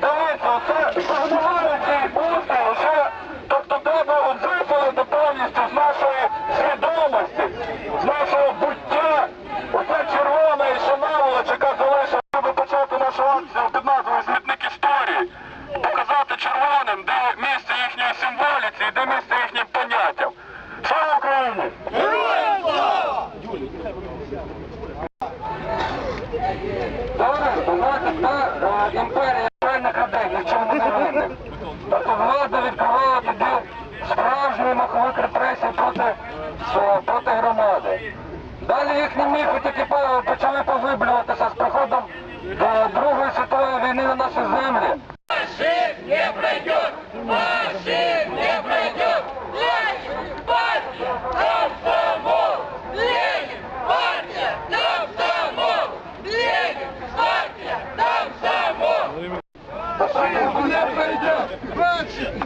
Дивіться, це формування цієї тобто треба от повністю з нашої свідомості, з нашого буття. Оце червона і що яка залишила, щоб почати нашу акцію під Смітник історії. Показати червоним, де місце їхньої символіці і де місце Далі їхні міфи тільки почали поглиблюватися з приходом до Другої світової війни на наші землі. Машин не пройде! Машин не пройде! Партия! Партия! Партия! Партия! Партия! Партия! Партия! Партия! Партия!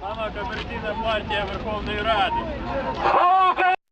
Сама кооперативна партія Верховної Ради.